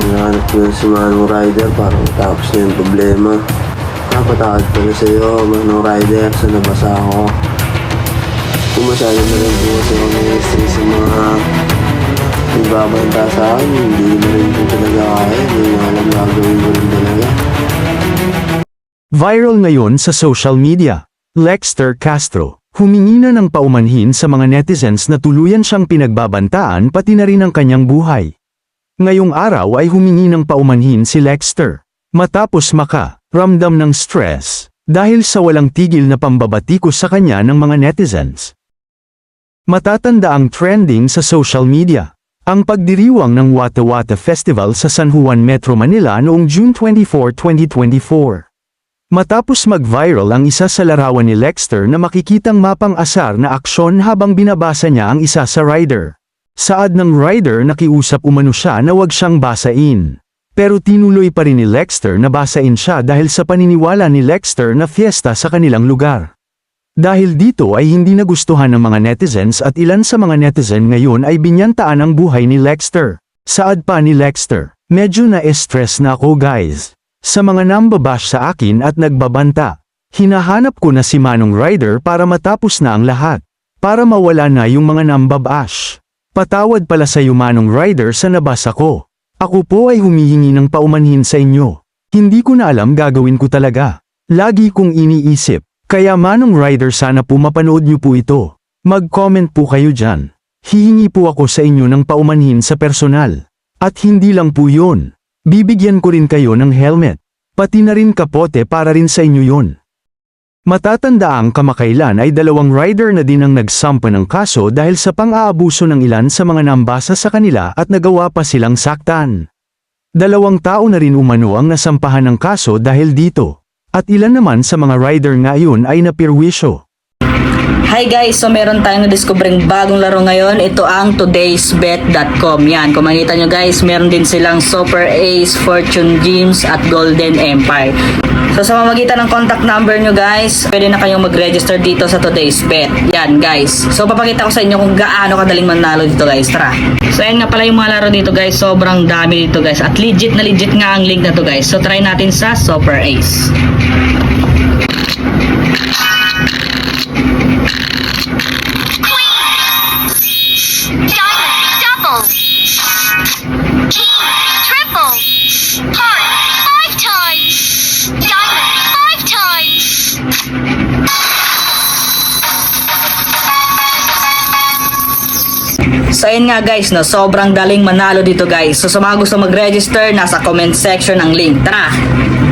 Hinahanap ko na si Manong Rider para matapos na yung problema. Napatawad pala sa'yo, Manong Rider, sa nabasa ako. Kung masyado na rin po kasi ako na-stress sa mga nagbabanta sa akin, hindi na rin po talaga kaya, hindi na alam gagawin ko rin talaga. Viral ngayon sa social media. Lexter Castro, humingi na ng paumanhin sa mga netizens na tuluyan siyang pinagbabantaan pati na rin ang kanyang buhay. Ngayong araw ay humingi ng paumanhin si Lexter. Matapos maka, ramdam ng stress, dahil sa walang tigil na pambabatikos sa kanya ng mga netizens. Matatanda ang trending sa social media. Ang pagdiriwang ng Wata Wata Festival sa San Juan Metro Manila noong June 24, 2024. Matapos mag-viral ang isa sa larawan ni Lexter na makikitang mapang asar na aksyon habang binabasa niya ang isa sa rider. Saad ng rider nakiusap umano siya na wag siyang basain. Pero tinuloy pa rin ni Lexter na basain siya dahil sa paniniwala ni Lexter na fiesta sa kanilang lugar. Dahil dito ay hindi nagustuhan ng mga netizens at ilan sa mga netizen ngayon ay binyantaan ang buhay ni Lexter. Saad pa ni Lexter, medyo na-stress na ako guys. Sa mga nambabash sa akin at nagbabanta, hinahanap ko na si Manong Rider para matapos na ang lahat. Para mawala na yung mga nambabash. Patawad pala sa iyo Manong Rider sa nabasa ko. Ako po ay humihingi ng paumanhin sa inyo. Hindi ko na alam gagawin ko talaga. Lagi kong iniisip. Kaya Manong Rider sana po mapanood niyo po ito. Mag-comment po kayo dyan. Hihingi po ako sa inyo ng paumanhin sa personal. At hindi lang po yun. Bibigyan ko rin kayo ng helmet. Pati na rin kapote para rin sa inyo yun. Matatanda ang kamakailan ay dalawang rider na din ang nagsampa ng kaso dahil sa pang-aabuso ng ilan sa mga nambasa sa kanila at nagawa pa silang saktan. Dalawang tao na rin umano ang nasampahan ng kaso dahil dito. At ilan naman sa mga rider ngayon ay napirwisyo. Hi guys, so meron tayong na-discovering bagong laro ngayon. Ito ang todaysbet.com. Yan, kung makita nyo guys, meron din silang Super Ace, Fortune Gems at Golden Empire. So sa mamagitan ng contact number nyo guys, pwede na kayong mag-register dito sa Today's Bet. Yan guys. So papakita ko sa inyo kung gaano kadaling manalo dito guys. Tara. So ayan nga pala yung mga laro dito guys. Sobrang dami dito guys. At legit na legit nga ang link na to guys. So try natin sa Super Ace. Heart, five times. Diamond, five times. So ayun nga guys, no, sobrang daling manalo dito guys. So sa mga gusto mag-register, nasa comment section ang link. Tara!